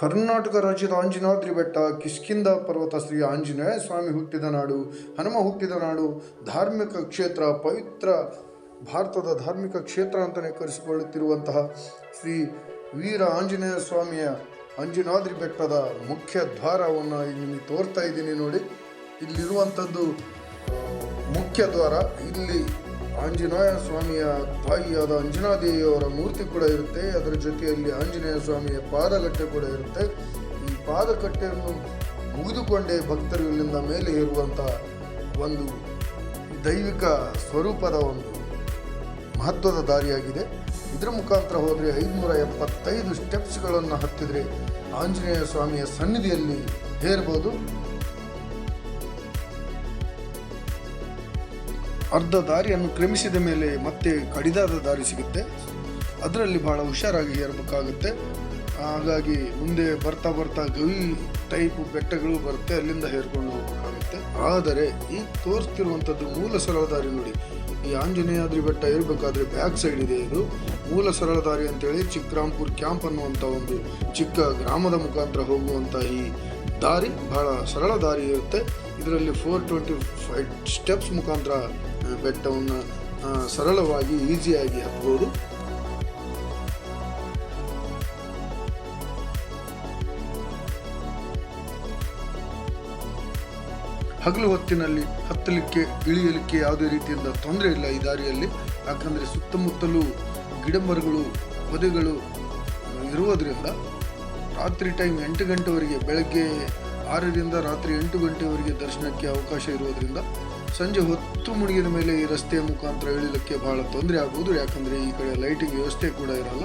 ಕರ್ನಾಟಕ ರಾಜ್ಯದ ಆಂಜನಾದ್ರಿ ಬೆಟ್ಟ ಕಿಷ್ಕಿಂದ ಪರ್ವತ ಶ್ರೀ ಆಂಜನೇಯ ಸ್ವಾಮಿ ಹುಟ್ಟಿದ ನಾಡು, ಹನುಮ ಹುಟ್ಟಿದ ನಾಡು, ಧಾರ್ಮಿಕ ಕ್ಷೇತ್ರ, ಪವಿತ್ರ ಭಾರತದ ಧಾರ್ಮಿಕ ಕ್ಷೇತ್ರ ಅಂತಲೇ ಕರೆಸಿಕೊಳ್ಳುತ್ತಿರುವಂತಹ ಶ್ರೀ ವೀರ ಆಂಜನೇಯ ಸ್ವಾಮಿಯ ಅಂಜನಾದ್ರಿ ಬೆಟ್ಟದ ಮುಖ್ಯ ದ್ವಾರವನ್ನು ಇಲ್ಲಿ ತೋರ್ತಾ ಇದ್ದೀನಿ ನೋಡಿ. ಇಲ್ಲಿರುವಂಥದ್ದು ಮುಖ್ಯ ದ್ವಾರ. ಇಲ್ಲಿ ಆಂಜನೇಯ ಸ್ವಾಮಿಯ ತಾಯಿಯಾದ ಅಂಜನಾದೇವಿಯವರ ಮೂರ್ತಿ ಕೂಡ ಇರುತ್ತೆ. ಅದರ ಜೊತೆಯಲ್ಲಿ ಆಂಜನೇಯ ಸ್ವಾಮಿಯ ಪಾದಗಟ್ಟೆ ಕೂಡ ಇರುತ್ತೆ. ಈ ಪಾದಗಟ್ಟೆಯನ್ನು ಮುಗಿದುಕೊಂಡೇ ಭಕ್ತರು ಇಲ್ಲಿಂದ ಮೇಲೆ ಇರುವಂಥ ಒಂದು ದೈವಿಕ ಸ್ವರೂಪದ ಒಂದು ಮಹತ್ವದ ದಾರಿಯಾಗಿದೆ. ಇದರ ಮುಖಾಂತರ ಹೋದರೆ ಐದುನೂರ ಎಪ್ಪತ್ತೈದು ಸ್ಟೆಪ್ಸ್ಗಳನ್ನು ಹತ್ತಿದರೆ ಆಂಜನೇಯ ಸ್ವಾಮಿಯ ಸನ್ನಿಧಿಯಲ್ಲಿ ಹೇರ್ಬೋದು ಅರ್ಧ ದಾರಿಯನ್ನು ಕ್ರಮಿಸಿದ ಮೇಲೆ ಮತ್ತೆ ಕಡಿದಾದ ದಾರಿ ಸಿಗುತ್ತೆ. ಅದರಲ್ಲಿ ಬಹಳ ಹುಷಾರಾಗಿ ಏರಬೇಕಾಗುತ್ತೆ. ಹಾಗಾಗಿ ಮುಂದೆ ಬರ್ತಾ ಬರ್ತಾ ಗವಿ ಟೈಪ್ ಬೆಟ್ಟಗಳು ಬರುತ್ತೆ, ಅಲ್ಲಿಂದ ಹೇರ್ಕೊಂಡು ಹೋಗಬೇಕಾಗುತ್ತೆ. ಆದರೆ ಈ ತೋರಿಸ್ತಿರುವಂಥದ್ದು ಮೂಲ ಸರಳ ದಾರಿ ನೋಡಿ. ಈ ಆಂಜನೇಯಾದ್ರಿ ಬೆಟ್ಟ ಇರಬೇಕಾದ್ರೆ ಬ್ಯಾಕ್ ಸೈಡ್ ಇದೆ ಇದು. ಮೂಲ ಸರಳ ದಾರಿ ಅಂತೇಳಿ ಚಿಕ್ಕರಾಂಪುರ್ ಕ್ಯಾಂಪ್ ಅನ್ನುವಂಥ ಒಂದು ಚಿಕ್ಕ ಗ್ರಾಮದ ಮುಖಾಂತರ ಹೋಗುವಂಥ ಈ ದಾರಿ ಬಹಳ ಸರಳ ದಾರಿ ಇರುತ್ತೆ. ಇದರಲ್ಲಿ ಫೋರ್ ಟ್ವೆಂಟಿ ಫೈವ್ ಸ್ಟೆಪ್ಸ್ ಮುಖಾಂತರ ಬೆಟ್ಟವನ್ನು ಸರಳವಾಗಿ ಈಸಿಯಾಗಿ ಹತ್ಬೋದು ಹಗಲು ಹೊತ್ತಿನಲ್ಲಿ ಹತ್ತಲಿಕ್ಕೆ, ಇಳಿಯಲಿಕ್ಕೆ ಯಾವುದೇ ರೀತಿಯಿಂದ ತೊಂದರೆ ಇಲ್ಲ ಈ ದಾರಿಯಲ್ಲಿ. ಯಾಕಂದರೆ ಸುತ್ತಮುತ್ತಲೂ ಗಿಡಮರಗಳು, ಪೊದೆಗಳು ಇರುವುದರಿಂದ ರಾತ್ರಿ ಟೈಮ್ ಎಂಟು ಗಂಟೆವರೆಗೆ, ಬೆಳಗ್ಗೆ ಆರರಿಂದ ರಾತ್ರಿ ಎಂಟು ಗಂಟೆವರೆಗೆ ದರ್ಶನಕ್ಕೆ ಅವಕಾಶ ಇರುವುದರಿಂದ ಸಂಜೆ ಹೊತ್ತು ಮುಳುಗಿದ ಮೇಲೆ ಈ ರಸ್ತೆಯ ಮುಖಾಂತರ ಇಳಿಲಿಕ್ಕೆ ಬಹಳ ತೊಂದರೆ ಆಗುವುದು ಯಾಕಂದರೆ ಈ ಕಡೆ ಲೈಟಿಂಗ್ ವ್ಯವಸ್ಥೆ ಕೂಡ ಇರಲ್ಲ,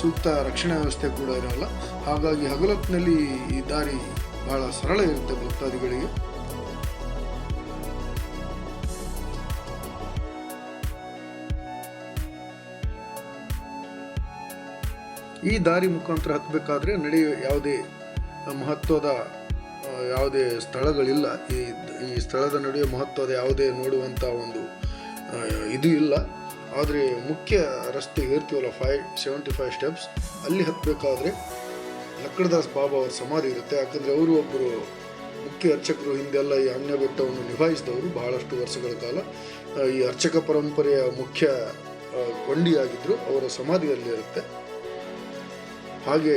ಸೂಕ್ತ ರಕ್ಷಣಾ ವ್ಯವಸ್ಥೆ ಕೂಡ ಇರಲ್ಲ. ಹಾಗಾಗಿ ಹಗಲೊತ್ತಿನಲ್ಲಿ ಈ ದಾರಿ ಬಹಳ ಸರಳ ಇರುತ್ತೆ ಭಕ್ತಾದಿಗಳಿಗೆ. ಈ ದಾರಿ ಮುಖಾಂತರ ಹತ್ತಬೇಕಾದ್ರೆ ನಡೆಯುವ ಯಾವುದೇ ಮಹತ್ವದ ಯಾವುದೇ ಸ್ಥಳಗಳಿಲ್ಲ. ಈ ಈ ಸ್ಥಳದ ನಡುವೆ ಮಹತ್ವದ ಯಾವುದೇ ನೋಡುವಂಥ ಒಂದು ಇದು ಇಲ್ಲ. ಆದರೆ ಮುಖ್ಯ ರಸ್ತೆ ಏರ್ತೀವಲ್ಲ ಫೈವ್ ಸೆವೆಂಟಿ ಫೈವ್ ಸ್ಟೆಪ್ಸ್ ಅಲ್ಲಿ ಹತ್ತಬೇಕಾದ್ರೆ ಲಕ್ಕಡದಾಸ್ ಬಾಬಾ ಅವರ ಸಮಾಧಿ ಇರುತ್ತೆ. ಯಾಕಂದರೆ ಅವರು ಒಬ್ಬರು ಮುಖ್ಯ ಅರ್ಚಕರು, ಹಿಂದೆಲ್ಲ ಈ ಅನ್ಯ ಬೆಟ್ಟವನ್ನು ನಿಭಾಯಿಸಿದವರು ಬಹಳಷ್ಟು ವರ್ಷಗಳ ಕಾಲ. ಈ ಅರ್ಚಕ ಪರಂಪರೆಯ ಮುಖ್ಯ ಕೊಂಡಿಯಾಗಿದ್ದರು ಅವರ ಸಮಾಧಿಯಲ್ಲಿ ಇರುತ್ತೆ ಹಾಗೆ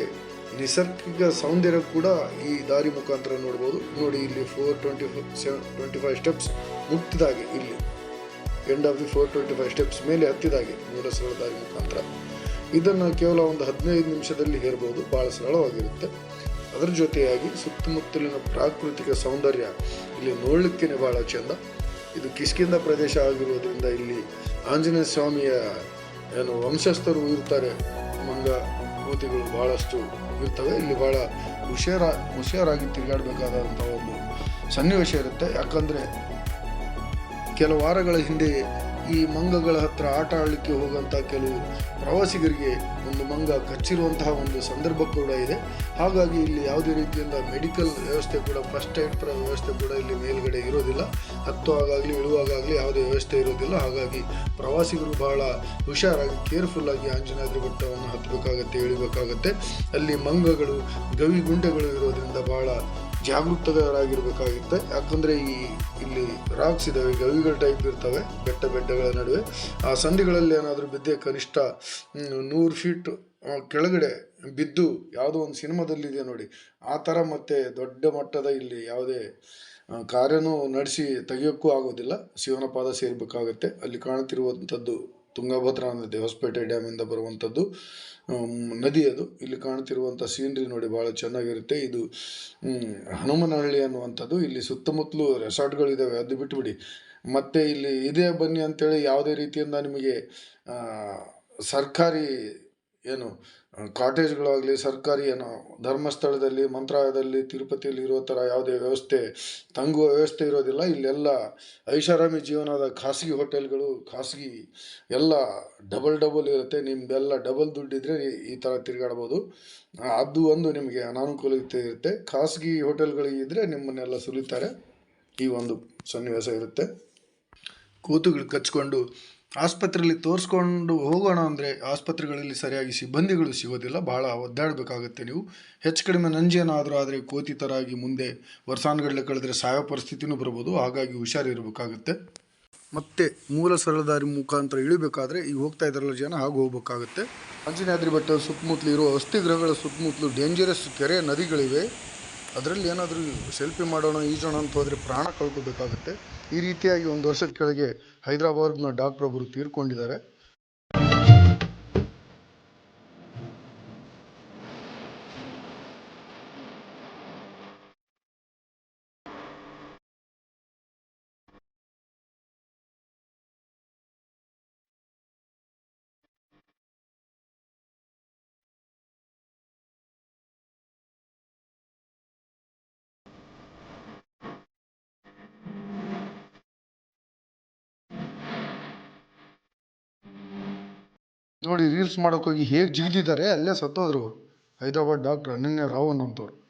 ನಿಸರ್ಗಿಕ ಸೌಂದರ್ಯ ಕೂಡ ಈ ದಾರಿ ಮುಖಾಂತರ ನೋಡ್ಬೋದು. ನೋಡಿ ಇಲ್ಲಿ four twenty seven twenty five steps ಮುಟ್ಟಿದಾಗೆ ಇಲ್ಲಿ. End of the four twenty five steps ಮೇಲೆ ಹತ್ತಿದಾಗೆ ಮೂಲ ಸರಳ ದಾರಿ ಮುಖಾಂತರ. ಇದನ್ನು ಕೇವಲ ಒಂದು ಹದಿನೈದು ನಿಮಿಷದಲ್ಲಿ ಹೇರ್ಬೋದು. ಭಾಳ ಸರಳವಾಗಿರುತ್ತೆ. ಅದರ ಜೊತೆಯಾಗಿ ಸುತ್ತಮುತ್ತಲಿನ ಪ್ರಾಕೃತಿಕ ಸೌಂದರ್ಯ ಇಲ್ಲಿ ನೋಡಲಿಕ್ಕೇನೆ ಭಾಳ ಚೆಂದ. ಇದು ಕಿಷ್ಕಿಂದ ಪ್ರದೇಶ ಆಗಿರುವುದರಿಂದ ಇಲ್ಲಿ ಆಂಜನೇಯ ಸ್ವಾಮಿಯ ಏನು ವಂಶಸ್ಥರು ಇರ್ತಾರೆ. ಮಂಗ ಕೋತಿಗಳು ಬಹಳಷ್ಟು ಇರ್ತವೆ. ಇಲ್ಲಿ ಬಹಳ ಹುಷಾರ, ಹುಷಾರಾಗಿ ತಿರುಗಾಡಬೇಕಾದಂಥ ಒಂದು ಸನ್ನಿವೇಶ ಇರುತ್ತೆ. ಯಾಕಂದರೆ ಕೆಲವು ವಾರಗಳ ಹಿಂದೆ ಈ ಮಂಗಗಳ ಹತ್ರ ಆಟ ಆಡಲಿಕ್ಕೆ ಹೋಗುವಂಥ ಕೆಲವು ಪ್ರವಾಸಿಗರಿಗೆ ಒಂದು ಮಂಗ ಕಚ್ಚಿರುವಂತಹ ಒಂದು ಸಂದರ್ಭ ಕೂಡ ಇದೆ. ಹಾಗಾಗಿ ಇಲ್ಲಿ ಯಾವುದೇ ರೀತಿಯಿಂದ ಮೆಡಿಕಲ್ ವ್ಯವಸ್ಥೆ ಕೂಡ, ಫಸ್ಟ್ ಏಡ್ ವ್ಯವಸ್ಥೆ ಕೂಡ ಇಲ್ಲಿ ಮೇಲ್ಗಡೆ ಇರೋದಿಲ್ಲ. ಹತ್ತುವಾಗಲಿ ಇಳುವಾಗಲಿ ಯಾವುದೇ ವ್ಯವಸ್ಥೆ ಇರೋದಿಲ್ಲ. ಹಾಗಾಗಿ ಪ್ರವಾಸಿಗರು ಬಹಳ ಹುಷಾರಾಗಿ, ಕೇರ್ಫುಲ್ ಆಗಿ ಆಂಜನಾದ್ರಿ ಬೆಟ್ಟವನ್ನು ಹತ್ತಬೇಕಾಗತ್ತೆ ಇಳಿಬೇಕಾಗತ್ತೆ ಅಲ್ಲಿ ಮಂಗಗಳು ಗವಿ ಗುಂಡೆಗಳು ಇರೋದ್ರಿಂದ ಬಹಳ ಜಾಗೃತರಾಗಿರ್ಬೇಕಾಗುತ್ತೆ ಯಾಕಂದರೆ ಈ ಇಲ್ಲಿ ರಾಕ್ಸ್ ಇದಾವೆ, ಗವಿಗಳ ಟೈಪ್ ಇರ್ತವೆ, ಬೆಟ್ಟ ಬೆಟ್ಟಗಳ ನಡುವೆ. ಆ ಸಂಧಿಗಳಲ್ಲಿ ಏನಾದರೂ ಬಿದ್ದೆ ಕನಿಷ್ಠ ನೂರು ಫೀಟ್ ಕೆಳಗಡೆ ಬಿದ್ದು ಯಾವುದೋ ಒಂದು ಸಿನಿಮಾದಲ್ಲಿದೆ ನೋಡಿ. ಆ ಥರ ಮತ್ತೆ ದೊಡ್ಡ ಮಟ್ಟದ ಇಲ್ಲಿ ಯಾವುದೇ ಕಾರ್ಯನೂ ನಡೆಸಿ ತೆಗೆಯೋಕ್ಕೂ ಆಗೋದಿಲ್ಲ. ಶಿವನ ಪಾದ ಸೇರಬೇಕಾಗತ್ತೆ. ಅಲ್ಲಿ ಕಾಣುತ್ತಿರುವಂಥದ್ದು ತುಂಗಭದ್ರಾ ನದಿ ಹೊಸಪೇಟೆ ಡ್ಯಾಮಿಂದ ಬರುವಂಥದ್ದು ನದಿ ಅದು. ಇಲ್ಲಿ ಕಾಣ್ತಿರುವಂಥ ಸೀನ್ರಿ ನೋಡಿ ಭಾಳ ಚೆನ್ನಾಗಿರುತ್ತೆ. ಇದು ಹನುಮನಹಳ್ಳಿ ಅನ್ನುವಂಥದ್ದು. ಇಲ್ಲಿ ಸುತ್ತಮುತ್ತಲು ರೆಸಾರ್ಟ್ಗಳಿದ್ದಾವೆ ಅದು ಬಿಟ್ಬಿಡಿ. ಮತ್ತು ಇಲ್ಲಿ ಇದೇ ಬನ್ನಿ ಅಂತೇಳಿ ಯಾವುದೇ ರೀತಿಯಿಂದ ನಿಮಗೆ ಸರ್ಕಾರಿ ಏನು ಕಾಟೇಜ್ಗಳಾಗಲಿ ಸರ್ಕಾರಿ ಏನು, ಧರ್ಮಸ್ಥಳದಲ್ಲಿ, ಮಂತ್ರಾಲಯದಲ್ಲಿ, ತಿರುಪತಿಯಲ್ಲಿ ಇರೋ ಥರ ಯಾವುದೇ ವ್ಯವಸ್ಥೆ, ತಂಗುವ ವ್ಯವಸ್ಥೆ ಇರೋದಿಲ್ಲ. ಇಲ್ಲೆಲ್ಲ ಐಷಾರಾಮಿ ಜೀವನದ ಖಾಸಗಿ ಹೋಟೆಲ್ಗಳು, ಖಾಸಗಿ ಎಲ್ಲ ಡಬಲ್ ಡಬಲ್ ಇರುತ್ತೆ. ನಿಮ್ದೆಲ್ಲ ಡಬಲ್ ದುಡ್ಡಿದ್ರೆ ಈ- ಥರ ತಿರುಗಾಡ್ಬೋದು. ಅದು ಒಂದು ನಿಮಗೆ ಅನಾನುಕೂಲತೆ ಇರುತ್ತೆ. ಖಾಸಗಿ ಹೋಟೆಲ್ಗಳಿಗಿದ್ರೆ ನಿಮ್ಮನ್ನೆಲ್ಲ ಸುಲಿತಾರೆ. ಈ ಒಂದು ಸನ್ನಿವೇಶ ಇರುತ್ತೆ. ಕೂತುಗಳು ಕಚ್ಕೊಂಡು ಆಸ್ಪತ್ರೆಯಲ್ಲಿ ತೋರಿಸ್ಕೊಂಡು ಹೋಗೋಣ ಅಂದರೆ ಆಸ್ಪತ್ರೆಗಳಲ್ಲಿ ಸರಿಯಾಗಿ ಸಿಬ್ಬಂದಿಗಳು ಸಿಗೋದಿಲ್ಲ. ಭಾಳ ಒದ್ದಾಡಬೇಕಾಗುತ್ತೆ ನೀವು. ಹೆಚ್ಚು ಕಡಿಮೆ ನಂಜೇನಾದರೂ ಆದರೆ ಕೋತಿ ಥರ ಆಗಿ ಮುಂದೆ ವರ್ಷಾನುಗಟ್ಟಲೆ ಕಳೆದ್ರೆ ಸಾಯೋ ಪರಿಸ್ಥಿತಿನೂ ಬರ್ಬೋದು. ಹಾಗಾಗಿ ಹುಷಾರಿರಬೇಕಾಗುತ್ತೆ. ಮತ್ತೆ ಮೂಲ ಸರಳದಾರಿ ಮುಖಾಂತರ ಇಳಿಬೇಕಾದ್ರೆ ಈಗ ಹೋಗ್ತಾ ಇದ್ದಾರಲ್ಲ ಜನ, ಹಾಗೆ ಹೋಗಬೇಕಾಗುತ್ತೆ. ಅಂಜನಾದ್ರಿ ಬೆಟ್ಟದ ಸುತ್ತಮುತ್ತಲು ಇರೋ ಅಸ್ಥಿ ಗ್ರಹಗಳ ಸುತ್ತಮುತ್ತಲು ಡೇಂಜರಸ್ ಕೆರೆ ನದಿಗಳಿವೆ. ಅದರಲ್ಲಿ ಏನಾದರೂ ಸೆಲ್ಫಿ ಮಾಡೋಣ, ಈಜೋಣ ಅಂತ ಹೋದರೆ ಪ್ರಾಣ ಕಳ್ಕೊಬೇಕಾಗುತ್ತೆ. ಈ ರೀತಿಯಾಗಿ ಒಂದು ವರ್ಷದ ಕೆಳಗೆ ಹೈದರಾಬಾದ್ನ ಡಾಕ್ಟರ್ ಒಬ್ಬರು ತೀರ್ಕೊಂಡಿದ್ದಾರೆ. ನೋಡಿ ರೀಲ್ಸ್ ಮಾಡೋಕ್ಕೋಗಿ ಹೇಗೆ ಜಿಗಿದಿದ್ದಾರೆ, ಅಲ್ಲೇ ಸತ್ತೋದ್ರು. ಹೈದರಾಬಾದ್ ಡಾಕ್ಟ್ರ್ ಅನನ್ಯ ರಾವನ್ ಅಂತವ್ರು.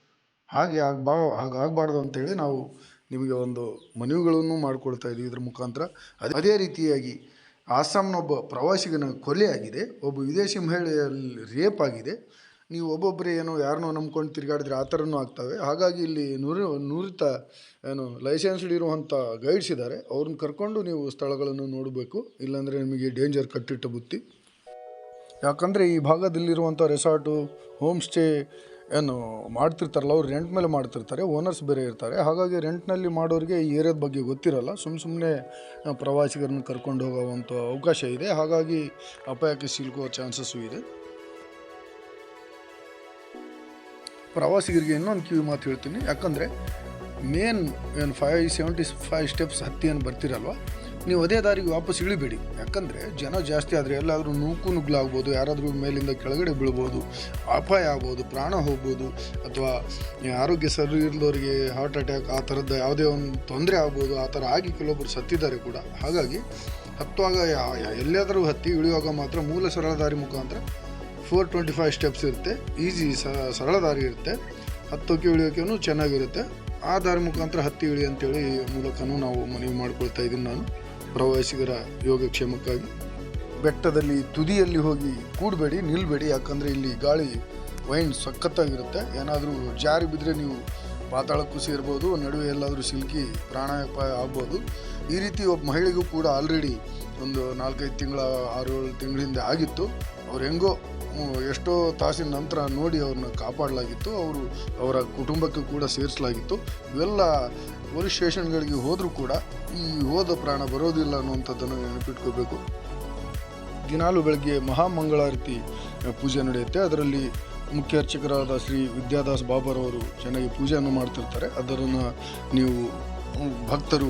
ಹಾಗೆ ಆಗ್ಬಾ ಹಾಗೆ ಆಗಬಾರ್ದು ಅಂತೇಳಿ ನಾವು ನಿಮಗೆ ಒಂದು ಮನವಿಗಳನ್ನು ಮಾಡಿಕೊಳ್ತಾ ಇದ್ದೀವಿ ಇದ್ರ ಮುಖಾಂತರ. ಅದೇ- ಅದೇ ರೀತಿಯಾಗಿ ಆಸ್ಸಾಂನೊಬ್ಬ ಪ್ರವಾಸಿಗನ ಕೊಲೆ ಆಗಿದೆ, ಒಬ್ಬ ವಿದೇಶಿ ಮಹಿಳೆಯಲ್ಲಿ ರೇಪ್ ಆಗಿದೆ. ನೀವು ಒಬ್ಬೊಬ್ಬರೇ ಏನೋ ಯಾರನ್ನೋ ನಂಬ್ಕೊಂಡು ತಿರುಗಾಡಿದ್ರೆ ಆ ಥರನೂ ಆಗ್ತವೆ. ಹಾಗಾಗಿ ಇಲ್ಲಿ ನುರಿ, ನುರಿತ ಏನು ಲೈಸೆನ್ಸ್ಡ್ ಇರುವಂಥ ಗೈಡ್ಸ್ ಇದ್ದಾರೆ. ಅವ್ರನ್ನ ಕರ್ಕೊಂಡು ನೀವು ಸ್ಥಳಗಳನ್ನು ನೋಡಬೇಕು. ಇಲ್ಲಾಂದರೆ ನಿಮಗೆ ಡೇಂಜರ್ ಕಟ್ಟಿಟ್ಟ ಬುತ್ತಿ. ಯಾಕಂದರೆ ಈ ಭಾಗದಲ್ಲಿರುವಂಥ ರೆಸಾರ್ಟು ಹೋಮ್ ಸ್ಟೇ ಏನು ಮಾಡ್ತಿರ್ತಾರಲ್ಲ, ಅವ್ರು ರೆಂಟ್ ಮೇಲೆ ಮಾಡ್ತಿರ್ತಾರೆ ಓನರ್ಸ್ ಬೇರೆ ಇರ್ತಾರೆ. ಹಾಗಾಗಿ ರೆಂಟ್ನಲ್ಲಿ ಮಾಡೋರಿಗೆ ಈ ಏರಿಯಾದ ಬಗ್ಗೆ ಗೊತ್ತಿರಲ್ಲ. ಸುಮ್ಮ ಸುಮ್ಮನೆ ಪ್ರವಾಸಿಗರನ್ನ ಕರ್ಕೊಂಡು ಹೋಗುವಂಥ ಅವಕಾಶ ಇದೆ. ಹಾಗಾಗಿ ಅಪಾಯಕ್ಕೆ ಸಿಲುಕುವ ಚಾನ್ಸಸ್ಸು ಇದೆ. ಪ್ರವಾಸಿಗರಿಗೆ ಇನ್ನೊಂದು ಕಿವಿ ಮಾತು ಹೇಳ್ತೀನಿ. ಯಾಕಂದರೆ ಮೇನ್ ಏನು ಫೈವ್ ಸೆವೆಂಟಿ ಫೈವ್ ಸ್ಟೆಪ್ಸ್ ಹತ್ತಿ ಏನು ಬರ್ತಿರಲ್ವ? ನೀವು ಅದೇ ದಾರಿಗೆ ವಾಪಸ್ ಇಳಿಬೇಡಿ. ಯಾಕಂದರೆ ಜನ ಜಾಸ್ತಿ ಆದರೆ ಎಲ್ಲಾದರೂ ನೂಕು ನುಗ್ಲಾಗ್ಬೋದು, ಯಾರಾದರೂ ಮೇಲಿಂದ ಕೆಳಗಡೆ ಬೀಳ್ಬೋದು, ಅಪಾಯ ಆಗ್ಬೋದು, ಪ್ರಾಣ ಹೋಗ್ಬೋದು, ಅಥವಾ ಆರೋಗ್ಯ ಸರಿ ಇಲ್ಲದವರಿಗೆ ಹಾರ್ಟ್ ಅಟ್ಯಾಕ್ ಆ ಥರದ ಯಾವುದೇ ಒಂದು ತೊಂದರೆ ಆಗ್ಬೋದು, ಆ ಥರ ಆಗಿ ಕೆಲವೊಬ್ಬರು ಸತ್ತಿದ್ದಾರೆ ಕೂಡ. ಹಾಗಾಗಿ ಹತ್ತುವಾಗ ಎಲ್ಲಾದರೂ ಹತ್ತಿ ಇಳಿಯುವಾಗ ಮಾತ್ರ ಮೂಲ ಸರಳ ದಾರಿ ಮುಖಾಂತರ ಫೋರ್ ಟ್ವೆಂಟಿ ಫೈವ್ ಸ್ಟೆಪ್ಸ್ ಇರುತ್ತೆ ಈಸಿ ಸರಳ ದಾರಿ ಇರುತ್ತೆ. ಹತ್ತೋಕೆ ಇಳಿಯೋಕೆ ಚೆನ್ನಾಗಿರುತ್ತೆ. ಆ ದಾರಿ ಮುಖಾಂತರ ಹತ್ತಿ ಇಳಿ ಅಂತೇಳಿ ಮೂಲಕನೂ ನಾವು ಮನವಿ ಮಾಡ್ಕೊಳ್ತಾ ಇದ್ದೀನಿ ನಾನು. ಪ್ರವಾಸಿಗರ ಯೋಗಕ್ಷೇಮಕ್ಕಾಗಿ. ಬೆಟ್ಟದಲ್ಲಿ ತುದಿಯಲ್ಲಿ ಹೋಗಿ ಕೂಡಬೇಡಿ, ನಿಲ್ಬೇಡಿ. ಯಾಕಂದರೆ ಇಲ್ಲಿ ಗಾಳಿ, ವೈನ್ ಸಖತ್ತಾಗಿರುತ್ತೆ. ಏನಾದರೂ ಜಾರಿ ಬಿದ್ದರೆ ನೀವು ಪಾತಾಳಕ್ಕೂ ಸೇರ್ಬೋದು, ನಡುವೆ ಎಲ್ಲಾದರೂ ಸಿಲುಕಿ ಪ್ರಾಣಾಪಾಯ ಆಗ್ಬೋದು. ಈ ರೀತಿ ಒಬ್ಬ ಮಹಿಳೆಗೂ ಕೂಡ ಆಲ್ರೆಡಿ ಒಂದು ನಾಲ್ಕೈದು ತಿಂಗಳ ಆರು ಏಳು ತಿಂಗಳಿಂದ ಆಗಿತ್ತು. ಅವ್ರು ಹೆಂಗೋ ಎಷ್ಟೋ ತಾಸಿನ ನಂತರ ನೋಡಿ ಅವ್ರನ್ನ ಕಾಪಾಡಲಾಗಿತ್ತು. ಅವರು ಅವರ ಕುಟುಂಬಕ್ಕೂ ಕೂಡ ಸೇರಿಸಲಾಗಿತ್ತು. ಇವೆಲ್ಲ ಪೊಲೀಸ್ ಸ್ಟೇಷನ್ಗಳಿಗೆ ಹೋದರೂ ಕೂಡ ಈ ಹೋದ ಪ್ರಾಣ ಬರೋದಿಲ್ಲ ಅನ್ನುವಂಥದ್ದನ್ನು ನೆನಪಿಟ್ಕೋಬೇಕು. ದಿನಾಲು ಬೆಳಗ್ಗೆ ಮಹಾಮಂಗಳಾರತಿ ಪೂಜೆ ನಡೆಯುತ್ತೆ. ಅದರಲ್ಲಿ ಮುಖ್ಯ ಅರ್ಚಕರಾದ ಶ್ರೀ ವಿದ್ಯಾದಾಸ್ ಬಾಬರವರು ಚೆನ್ನಾಗಿ ಪೂಜೆಯನ್ನು ಮಾಡ್ತಿರ್ತಾರೆ. ಅದನ್ನು ನೀವು ಭಕ್ತರು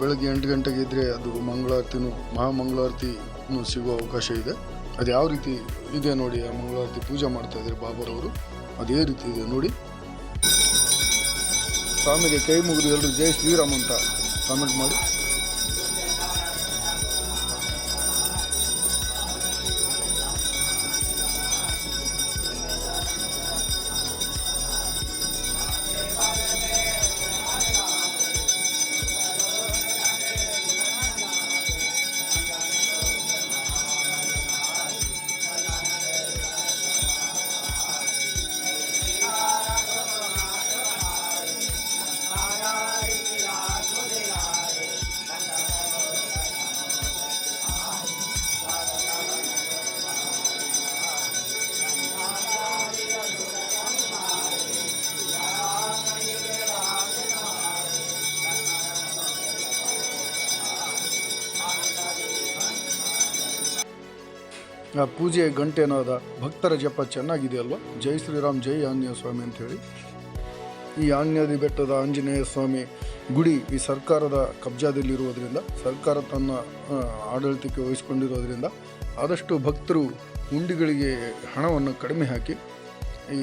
ಬೆಳಗ್ಗೆ ಎಂಟು ಗಂಟೆಗೆ ಇದ್ದರೆ ಅದು ಮಂಗಳಾರತಿನೂ ಮಹಾಮಂಗಳಾರತಿನೂ ಸಿಗುವ ಅವಕಾಶ ಇದೆ. ಅದು ಯಾವ ರೀತಿ ಇದೆ ನೋಡಿ ಆ ಮಂಗಳಾರತಿ ಪೂಜೆ ಮಾಡ್ತಾ ಇದ್ದಾರೆ ಬಾಬರವರು. ಅದೇ ರೀತಿ ಇದೆ ನೋಡಿ. ಸ್ವಾಮಿಗೆ ಕೈ ಮುಗಿದು ಎಲ್ಲರೂ ಜೈ ಶ್ರೀರಾಮ್ ಅಂತ ಕಾಮೆಂಟ್ ಮಾಡಿ. ಪೂಜೆ ಗಂಟೆನಾದ ಭಕ್ತರ ಜಪ ಚೆನ್ನಾಗಿದೆ ಅಲ್ವಾ? ಜೈ ಶ್ರೀರಾಮ್, ಜೈ ಆಂಜನೇಯ ಸ್ವಾಮಿ ಹೇಳಿ ಈ ಆಂಜನೇಯ ಬೆಟ್ಟದ ಆಂಜನೇಯ ಸ್ವಾಮಿ ಗುಡಿ ಈ ಸರ್ಕಾರದ ಕಬ್ಜಾದಲ್ಲಿರುವುದರಿಂದ, ಸರ್ಕಾರ ತನ್ನ ಆಡಳಿತಕ್ಕೆ ವಹಿಸಿಕೊಂಡಿರೋದ್ರಿಂದ ಆದಷ್ಟು ಭಕ್ತರು ಹುಂಡಿಗಳಿಗೆ ಹಣವನ್ನು ಕಡಿಮೆ ಹಾಕಿ ಈ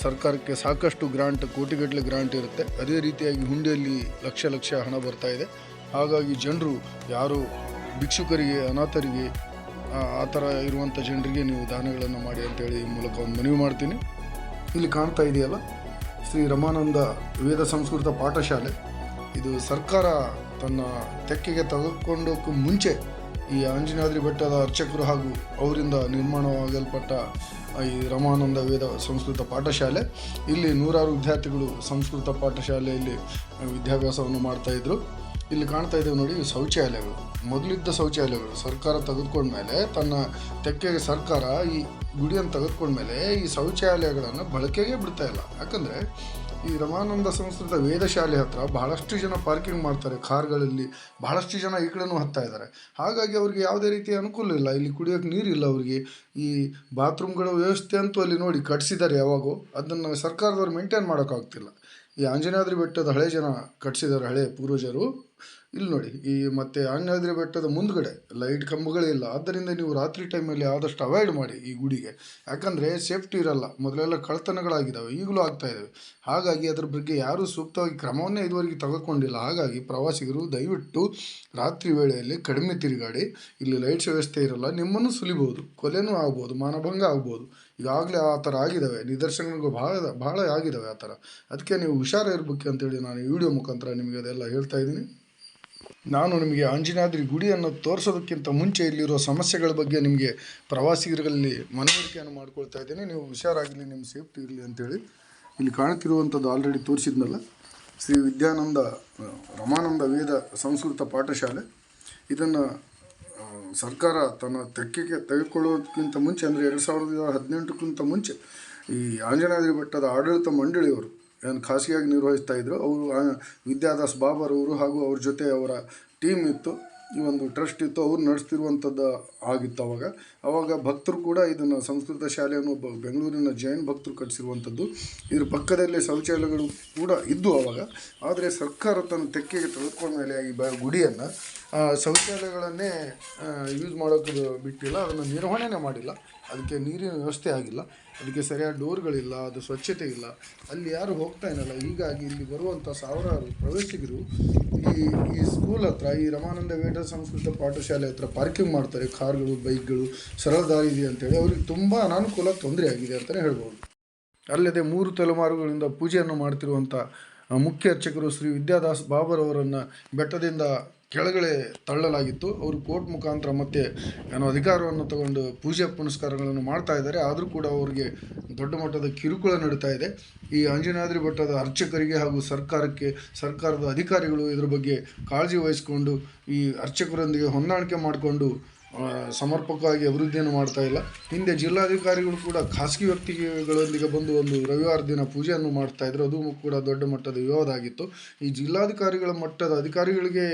ಸರ್ಕಾರಕ್ಕೆ ಸಾಕಷ್ಟು ಗ್ರಾಂಟ್, ಕೋಟಿಗಟ್ಟಲೆ ಗ್ರಾಂಟ್ ಇರುತ್ತೆ. ಅದೇ ರೀತಿಯಾಗಿ ಹುಂಡಿಯಲ್ಲಿ ಲಕ್ಷ ಲಕ್ಷ ಹಣ ಬರ್ತಾ ಇದೆ. ಹಾಗಾಗಿ ಜನರು ಯಾರು ಭಿಕ್ಷುಕರಿಗೆ, ಅನಾಥರಿಗೆ ಆ- ಥರ ಇರುವಂಥ ಜನರಿಗೆ ನೀವು ದಾನಗಳನ್ನು ಮಾಡಿ ಅಂತೇಳಿ ಈ ಮೂಲಕ ಒಂದು ಮನವಿ ಮಾಡ್ತೀನಿ. ಇಲ್ಲಿ ಕಾಣ್ತಾ ಇದೆಯಲ್ಲ, ಶ್ರೀ ರಮಾನಂದ ವೇದ ಸಂಸ್ಕೃತ ಪಾಠಶಾಲೆ. ಇದು ಸರ್ಕಾರ ತನ್ನ ತೆಕ್ಕೆಗೆ ತೆಗೆದುಕೊಂಡಕ್ಕೂ ಮುಂಚೆ ಈ ಆಂಜನಾದ್ರಿ ಬೆಟ್ಟದ ಅರ್ಚಕರು ಹಾಗೂ ಅವರಿಂದ ನಿರ್ಮಾಣವಾಗಲ್ಪಟ್ಟ ಈ ರಮಾನಂದ ವೇದ ಸಂಸ್ಕೃತ ಪಾಠಶಾಲೆ. ಇಲ್ಲಿ ನೂರಾರು ವಿದ್ಯಾರ್ಥಿಗಳು ಸಂಸ್ಕೃತ ಪಾಠಶಾಲೆಯಲ್ಲಿ ವಿದ್ಯಾಭ್ಯಾಸವನ್ನು ಮಾಡ್ತಾ ಇದ್ರು. ಇಲ್ಲಿ ಕಾಣ್ತಾ ಇದ್ದೇವೆ ನೋಡಿ, ಶೌಚಾಲಯಗಳು. ಮೊದಲಿದ್ದ ಶೌಚಾಲಯಗಳು. ಸರ್ಕಾರ ತೆಗೆದುಕೊಂಡ್ಮೇಲೆ ತನ್ನ ತೆಕ್ಕೆಗೆ ಸರ್ಕಾರ ಈ ಗುಡಿಯನ್ನು ತೆಗೆದುಕೊಂಡ್ಮೇಲೆ ಈ ಶೌಚಾಲಯಗಳನ್ನು ಬಳಕೆಗೆ ಬಿಡ್ತಾ ಇಲ್ಲ. ಯಾಕಂದರೆ, ಈ ರಮಾನಂದ ಸಂಸ್ಕೃತ ವೇದಶಾಲೆ ಹತ್ರ ಬಹಳಷ್ಟು ಜನ ಪಾರ್ಕಿಂಗ್ ಮಾಡ್ತಾರೆ ಕಾರ್ಗಳಲ್ಲಿ. ಬಹಳಷ್ಟು ಜನ ಈ ಕಡೆನೂ ಹತ್ತಾ ಇದ್ದಾರೆ. ಹಾಗಾಗಿ ಅವ್ರಿಗೆ ಯಾವುದೇ ರೀತಿಯ ಅನುಕೂಲ ಇಲ್ಲ. ಇಲ್ಲಿ ಕುಡಿಯೋಕೆ ನೀರಿಲ್ಲ ಅವರಿಗೆ. ಈ ಬಾತ್ರೂಮ್ಗಳ ವ್ಯವಸ್ಥೆ ಅಂತೂ ಅಲ್ಲಿ ನೋಡಿ ಕಟ್ಸಿದ್ದಾರೆ ಯಾವಾಗೋ. ಅದನ್ನು ಸರ್ಕಾರದವ್ರು ಮೇಂಟೈನ್ ಮಾಡೋಕ್ಕಾಗ್ತಿಲ್ಲ. ಈ ಆಂಜನಾದ್ರಿ ಬೆಟ್ಟದ ಹಳೆ ಜನ ಕಟ್ಸಿದ್ದಾರೆ, ಹಳೆ ಪೂರ್ವಜರು. ಇಲ್ಲಿ ನೋಡಿ, ಈ ಮತ್ತೆ ಆಂಜನಾದ್ರಿ ಬೆಟ್ಟದ ಮುಂದ್ಗಡೆ ಲೈಟ್ ಕಂಬಗಳಿಲ್ಲ ಆದ್ದರಿಂದ ನೀವು ರಾತ್ರಿ ಟೈಮಲ್ಲಿ ಆದಷ್ಟು ಅವಾಯ್ಡ್ ಮಾಡಿ ಈ ಗುಡಿಗೆ. ಯಾಕಂದರೆ ಸೇಫ್ಟಿ ಇರಲ್ಲ. ಮೊದಲೆಲ್ಲ ಕಳ್ತನಗಳಾಗಿದ್ದಾವೆ ಈಗಲೂ ಆಗ್ತಾ ಇದ್ದಾವೆ. ಹಾಗಾಗಿ ಅದ್ರ ಬಗ್ಗೆ ಯಾರೂ ಸೂಕ್ತವಾಗಿ ಕ್ರಮವನ್ನೇ ಇದುವರೆಗೆ ತಗೊಂಡಿಲ್ಲ ಹಾಗಾಗಿ ಪ್ರವಾಸಿಗರು ದಯವಿಟ್ಟು ರಾತ್ರಿ ವೇಳೆಯಲ್ಲಿ ಕಡಿಮೆ ತಿರುಗಾಡಿ. ಇಲ್ಲಿ ಲೈಟ್ಸ್ ವ್ಯವಸ್ಥೆ ಇರಲ್ಲ. ನಿಮ್ಮನ್ನು ಸುಲಿಬಹುದು. ಕೊಲೆನೂ ಆಗ್ಬೋದು. ಮಾನಭಂಗ ಆಗ್ಬೋದು. ಈಗಾಗಲೇ ಆ ಥರ ಆಗಿದ್ದಾವೆ. ನಿದರ್ಶನಗಳು ಭಾಳ ಭಾಳ ಆಗಿದ್ದಾವೆ ಆ ಥರ. ಅದಕ್ಕೆ ನೀವು ಹುಷಾರ ಇರಬೇಕು ಅಂತೇಳಿ ನಾನು ಈ ವಿಡಿಯೋ ಮುಖಾಂತರ ನಿಮಗೆ ಅದೆಲ್ಲ ಹೇಳ್ತಾ ಇದ್ದೀನಿ. ನಾನು ನಿಮಗೆ ಆಂಜನಾದ್ರಿ ಗುಡಿಯನ್ನು ತೋರಿಸೋದಕ್ಕಿಂತ ಮುಂಚೆ ಇಲ್ಲಿರೋ ಸಮಸ್ಯೆಗಳ ಬಗ್ಗೆ ನಿಮಗೆ ಪ್ರವಾಸಿಗರಲ್ಲಿ ಮನವರಿಕೆಯನ್ನು ಮಾಡ್ಕೊಳ್ತಾ ಇದ್ದೇನೆ. ನೀವು ಹುಷಾರಾಗಲಿ ನಿಮ್ಮ ಸೇಫ್ಟಿ ಇರಲಿ ಅಂತೇಳಿ ಇಲ್ಲಿ ಕಾಣ್ತಿರುವಂಥದ್ದು ಆಲ್ರೆಡಿ ತೋರಿಸಿದ್ನಲ್ಲ. ಶ್ರೀ ವಿದ್ಯಾನಂದ ರಮಾನಂದ ವೇದ ಸಂಸ್ಕೃತ ಪಾಠಶಾಲೆ. ಇದನ್ನು ಸರ್ಕಾರ ತನ್ನ ತೆಕ್ಕೆಗೆ ತೆಗೆದುಕೊಳ್ಳೋದಕ್ಕಿಂತ ಮುಂಚೆ, ಅಂದರೆ ಎರಡು ಸಾವಿರದ ಹದಿನೆಂಟಕ್ಕಿಂತ ಮುಂಚೆ ಈ ಆಂಜನಾದ್ರಿ ಬೆಟ್ಟದ ಆಡಳಿತ ಮಂಡಳಿಯವರು ಏನು ಖಾಸಗಿಯಾಗಿ ನಿರ್ವಹಿಸ್ತಾ ಇದ್ದರು ಅವರು ವಿದ್ಯಾದಾಸ್ ಬಾಬರ್ ಅವರು ಹಾಗೂ ಅವ್ರ ಜೊತೆ ಅವರ ಟೀಮ್ ಇತ್ತು. ಈ ಒಂದು ಟ್ರಸ್ಟ್ ಇತ್ತು. ಅವ್ರು ನಡೆಸ್ತಿರುವಂಥದ್ದು ಆಗಿತ್ತು ಅವಾಗ. ಅವಾಗ ಭಕ್ತರು ಕೂಡ ಇದನ್ನು ಸಂಸ್ಕೃತ ಶಾಲೆಯನ್ನು ಬೆಂಗಳೂರಿನ ಜೈನ್ ಭಕ್ತರು ಕಟ್ಟಿಸಿರುವಂಥದ್ದು ಇದ್ರ ಪಕ್ಕದಲ್ಲೇ ಶೌಚಾಲಯಗಳು ಕೂಡ ಇದ್ದು ಅವಾಗ. ಆದರೆ ಸರ್ಕಾರ ತನ್ನ ತೆಕ್ಕೆಗೆ ತೆಗೆದುಕೊಂಡ ಮೇಲೆ ಈ ಬ, ಗುಡಿಯನ್ನು ಶೌಚಾಲಯಗಳನ್ನೇ ಯೂಸ್ ಮಾಡೋಕ್ಕೆ ಬಿಟ್ಟಿಲ್ಲ. ಅದನ್ನು ನಿರ್ವಹಣೆನೇ ಮಾಡಿಲ್ಲ. ಅದಕ್ಕೆ ನೀರಿನ ವ್ಯವಸ್ಥೆ ಆಗಿಲ್ಲ. ಅದಕ್ಕೆ ಸರಿಯಾದ ಡೋರ್ಗಳಿಲ್ಲ ಅದು ಸ್ವಚ್ಛತೆ ಇಲ್ಲ. ಅಲ್ಲಿ ಯಾರು ಹೋಗ್ತಾ ಇರಲ್ಲ. ಹೀಗಾಗಿ ಇಲ್ಲಿ ಬರುವಂಥ ಸಾವಿರಾರು ಪ್ರವಾಸಿಗರು ಈ ಈ ಸ್ಕೂಲ್ ಹತ್ರ, ಈ ರಮಾನಂದ ವೇದ ಸಂಸ್ಕೃತ ಪಾಠಶಾಲೆ ಹತ್ರ ಪಾರ್ಕಿಂಗ್ ಮಾಡ್ತಾರೆ. ಕಾರ್ಗಳು, ಬೈಕ್ಗಳು, ಸರಳ ದಾರಿ ಇದೆ ಅಂತೇಳಿ. ಅವ್ರಿಗೆ ತುಂಬ ಅನಾನುಕೂಲ ತೊಂದರೆ ಆಗಿದೆ ಅಂತಲೇ ಹೇಳ್ಬೋದು. ಅಲ್ಲದೆ ಮೂರು ತಲೆಮಾರುಗಳಿಂದ ಪೂಜೆಯನ್ನು ಮಾಡ್ತಿರುವಂಥ ಮುಖ್ಯ ಅರ್ಚಕರು ಶ್ರೀ ವಿದ್ಯಾದಾಸ್ ಬಾಬರ್ ಅವರನ್ನು ಬೆಟ್ಟದಿಂದ ಕೆಳಗಡೆ ತಳ್ಳಲಾಗಿತ್ತು. ಅವರು ಕೋರ್ಟ್ ಮುಖಾಂತರ ಮತ್ತೆ ಏನೋ ಅಧಿಕಾರವನ್ನು ತಗೊಂಡು ಪೂಜೆ ಪುನಸ್ಕಾರಗಳನ್ನು ಮಾಡ್ತಾ ಇದ್ದಾರೆ. ಆದರೂ ಕೂಡ ಅವರಿಗೆ ದೊಡ್ಡ ಮಟ್ಟದ ಕಿರುಕುಳ ನಡೀತಾ ಇದೆ. ಈ ಅಂಜನಾದ್ರಿ ಬೆಟ್ಟದ ಅರ್ಚಕರಿಗೆ ಹಾಗೂ ಸರ್ಕಾರಕ್ಕೆ, ಸರ್ಕಾರದ ಅಧಿಕಾರಿಗಳು ಇದರ ಬಗ್ಗೆ ಕಾಳಜಿ ವಹಿಸಿಕೊಂಡು ಈ ಅರ್ಚಕರೊಂದಿಗೆ ಹೊಂದಾಣಿಕೆ ಮಾಡಿಕೊಂಡು ಸಮರ್ಪಕವಾಗಿ ಅಭಿವೃದ್ಧಿಯನ್ನು ಮಾಡ್ತಾ ಇಲ್ಲ. ಹಿಂದೆ ಜಿಲ್ಲಾಧಿಕಾರಿಗಳು ಕೂಡ ಖಾಸಗಿ ವ್ಯಕ್ತಿಗಳೊಂದಿಗೆ ಬಂದು ಒಂದು ರವಿವಾರ ದಿನ ಪೂಜೆಯನ್ನು ಮಾಡ್ತಾ ಇದ್ರು. ಅದು ಕೂಡ ದೊಡ್ಡ ಮಟ್ಟದ ವಿವಾದ ಆಗಿತ್ತು. ಈ ಜಿಲ್ಲಾಧಿಕಾರಿಗಳ ಮಟ್ಟದ ಅಧಿಕಾರಿಗಳಿಗೆ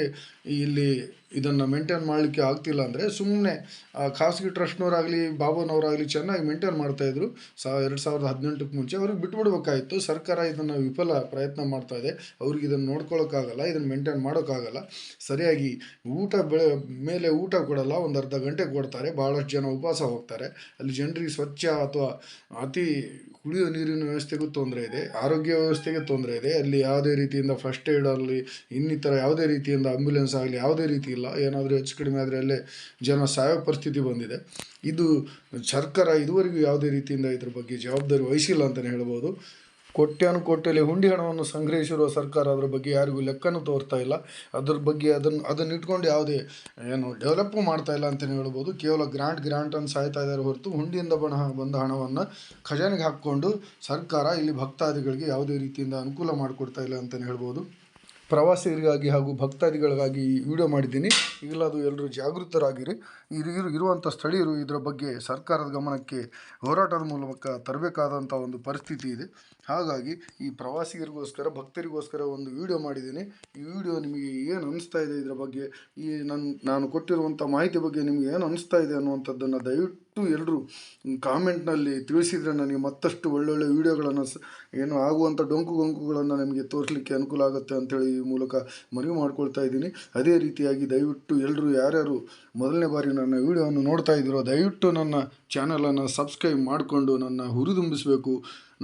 ಇಲ್ಲಿ ಇದನ್ನು ಮೇಂಟೈನ್ ಮಾಡಲಿಕ್ಕೆ ಆಗ್ತಿಲ್ಲ ಅಂದರೆ ಸುಮ್ಮನೆ ಖಾಸಗಿ ಟ್ರಸ್ಟ್ನವರಾಗಲಿ ಬಾಬುನವರಾಗಲಿ ಚೆನ್ನಾಗಿ ಮೇಂಟೈನ್ ಮಾಡ್ತಾಯಿದ್ರು ಸಾ, ಎರಡು ಸಾವಿರದ ಹದಿನೆಂಟಕ್ಕೆ ಮುಂಚೆ ಅವ್ರಿಗೆ ಬಿಟ್ಬಿಡ್ಬೇಕಾಗಿತ್ತು ಸರ್ಕಾರ ಇದನ್ನು ವಿಫಲ ಪ್ರಯತ್ನ ಮಾಡ್ತಾ ಇದೆ. ಅವ್ರಿಗೆ ಇದನ್ನು ನೋಡ್ಕೊಳ್ಳೋಕ್ಕಾಗಲ್ಲ ಇದನ್ನು ಮೇಂಟೈನ್ ಮಾಡೋಕ್ಕಾಗಲ್ಲ. ಸರಿಯಾಗಿ ಊಟ ಬೆಳೆ, ಮೇಲೆ ಊಟ ಕೊಡಲ್ಲ, ಒಂದು ಅರ್ಧ ಗಂಟೆ ಕೊಡ್ತಾರೆ. ಭಾಳಷ್ಟು ಜನ ಉಪವಾಸ ಹೋಗ್ತಾರೆ. ಅಲ್ಲಿ ಜನರಿಗೆ ಸ್ವಚ್ಛ ಅಥವಾ ಅತಿ ಕುಡಿಯೋ ನೀರಿನ ವ್ಯವಸ್ಥೆಗೂ ತೊಂದರೆ ಇದೆ, ಆರೋಗ್ಯ ವ್ಯವಸ್ಥೆಗೆ ತೊಂದರೆ ಇದೆ. ಅಲ್ಲಿ ಯಾವುದೇ ರೀತಿಯಿಂದ ಫಸ್ಟ್ ಏಡ್ ಆಗಲಿ, ಇನ್ನಿತರ ಯಾವುದೇ ರೀತಿಯಿಂದ ಆಂಬ್ಯುಲೆನ್ಸ್ ಆಗಲಿ, ಯಾವುದೇ ರೀತಿ ಇಲ್ಲ, ಏನಾದರೂ ಹೆಚ್ಚು ಕಡಿಮೆ ಆದರೆ ಅಲ್ಲೇ ಜನ ಸಾಯೋ ಪರಿಸ್ಥಿತಿ ಬಂದಿದೆ. ಇದು ಸರ್ಕಾರ ಇದುವರೆಗೂ ಯಾವುದೇ ರೀತಿಯಿಂದ ಇದ್ರ ಬಗ್ಗೆ ಜವಾಬ್ದಾರಿ ವಹಿಸಿಲ್ಲ ಅಂತಲೇ ಹೇಳ್ಬೋದು. ಕೋಟ್ಯಾನು ಕೋಟ್ಯಲ್ಲಿ ಹುಂಡಿ ಹಣವನ್ನು ಸಂಗ್ರಹಿಸಿರುವ ಸರ್ಕಾರ ಅದರ ಬಗ್ಗೆ ಯಾರಿಗೂ ಲೆಕ್ಕನೂ ತೋರ್ತಾ ಇಲ್ಲ. ಅದ್ರ ಬಗ್ಗೆ ಅದನ್ನು ಅದನ್ನು ಇಟ್ಕೊಂಡು ಯಾವುದೇ, ಏನು ಡೆವಲಪ್ ಮಾಡ್ತಾ ಇಲ್ಲ ಅಂತಲೇ ಹೇಳ್ಬೋದು. ಕೇವಲ ಗ್ರಾಂಟ್ ಗ್ರಾಂಟ್ ಅಂತ ಸಾಯ್ತಾ ಇದ್ದಾರೆ ಹೊರತು ಹುಂಡಿಯಿಂದ ಬಣ, ಬಂದ ಹಣವನ್ನು ಖಜಾನೆಗೆ ಹಾಕ್ಕೊಂಡು ಸರ್ಕಾರ ಇಲ್ಲಿ ಭಕ್ತಾದಿಗಳಿಗೆ ಯಾವುದೇ ರೀತಿಯಿಂದ ಅನುಕೂಲ ಮಾಡಿಕೊಡ್ತಾ ಇಲ್ಲ ಅಂತಲೇ ಹೇಳ್ಬೋದು. ಪ್ರವಾಸಿಗರಿಗಾಗಿ ಹಾಗೂ ಭಕ್ತಾದಿಗಳಿಗಾಗಿ ಈ ವಿಡಿಯೋ ಮಾಡಿದ್ದೀನಿ. ಈಗಲಾದರೂ ಎಲ್ಲರೂ ಜಾಗೃತರಾಗಿರಿ. ಇರು, ಇರು- ಇರುವಂಥ ಸ್ಥಳೀಯರು ಇದರ ಬಗ್ಗೆ ಸರ್ಕಾರದ ಗಮನಕ್ಕೆ ಹೋರಾಟದ ಮೂಲಕ ತರಬೇಕಾದಂಥ ಒಂದು ಪರಿಸ್ಥಿತಿ ಇದೆ. ಹಾಗಾಗಿ ಈ ಪ್ರವಾಸಿಗರಿಗೋಸ್ಕರ, ಭಕ್ತರಿಗೋಸ್ಕರ ಒಂದು ವಿಡಿಯೋ ಮಾಡಿದ್ದೀನಿ. ಈ ವಿಡಿಯೋ ನಿಮಗೆ ಏನು ಅನಿಸ್ತಾ ಇದೆ ಇದರ ಬಗ್ಗೆ, ಈ ನನ್ನ ನಾನು ಕೊಟ್ಟಿರುವಂಥ ಮಾಹಿತಿ ಬಗ್ಗೆ ನಿಮಗೆ ಏನು ಅನಿಸ್ತಾ ಇದೆ ಅನ್ನುವಂಥದ್ದನ್ನು ದಯವಿಟ್ಟು ಎಲ್ಲರೂ ಕಾಮೆಂಟ್ನಲ್ಲಿ ತಿಳಿಸಿದರೆ ನನಗೆ ಮತ್ತಷ್ಟು ಒಳ್ಳೊಳ್ಳೆ ವಿಡಿಯೋಗಳನ್ನು ಏನು ಆಗುವಂಥ ಡೊಂಕು ಗೊಂಕುಗಳನ್ನು ನಿಮಗೆ ತೋರಿಸಲಿಕ್ಕೆ ಅನುಕೂಲ ಆಗುತ್ತೆ ಅಂತೇಳಿ ಈ ಮೂಲಕ ಮನವಿ ಮಾಡ್ಕೊಳ್ತಾ ಇದ್ದೀನಿ. ಅದೇ ರೀತಿಯಾಗಿ ದಯವಿಟ್ಟು ಎಲ್ಲರೂ ಯಾರ್ಯಾರು ಮೊದಲನೇ ಬಾರಿ ನನ್ನ ವಿಡಿಯೋವನ್ನು ನೋಡ್ತಾ ಇದ್ದೀರೋ, ದಯವಿಟ್ಟು ನನ್ನ ಚಾನಲನ್ನು ಸಬ್ಸ್ಕ್ರೈಬ್ ಮಾಡಿಕೊಂಡು ನನ್ನ ಹುರಿದುಂಬಿಸಬೇಕು.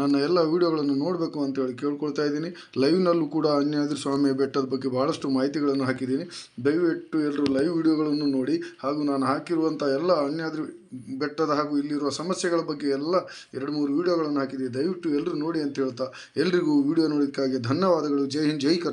ನನ್ನ ಎಲ್ಲ ವಿಡಿಯೋಗಳನ್ನು ನೋಡಬೇಕು ಅಂತೇಳಿ ಕೇಳ್ಕೊಳ್ತಾ ಇದ್ದೀನಿ. ಲೈವ್ನಲ್ಲೂ ಕೂಡ ಅನ್ಯಾದ್ರಿ ಸ್ವಾಮಿ ಬೆಟ್ಟದ ಬಗ್ಗೆ ಭಾಳಷ್ಟು ಮಾಹಿತಿಗಳನ್ನು ಹಾಕಿದ್ದೀನಿ. ದಯವಿಟ್ಟು ಎಲ್ಲರೂ ಲೈವ್ ವಿಡಿಯೋಗಳನ್ನು ನೋಡಿ, ಹಾಗೂ ನಾನು ಹಾಕಿರುವಂಥ ಎಲ್ಲ ಅನ್ಯಾದ್ರಿ ಬೆಟ್ಟದ ಹಾಗೂ ಇಲ್ಲಿರುವ ಸಮಸ್ಯೆಗಳ ಬಗ್ಗೆ ಎಲ್ಲ ಎರಡು ಮೂರು ವಿಡಿಯೋಗಳನ್ನು ಹಾಕಿದ್ದೀನಿ. ದಯವಿಟ್ಟು ಎಲ್ಲರೂ ನೋಡಿ ಅಂತ ಹೇಳ್ತಾ ಎಲ್ರಿಗೂ ವಿಡಿಯೋ ನೋಡೋದಕ್ಕಾಗಿ ಧನ್ಯವಾದಗಳು. ಜೈ ಹಿಂದ್ ಜೈ ಕರ್ನಾಟಕ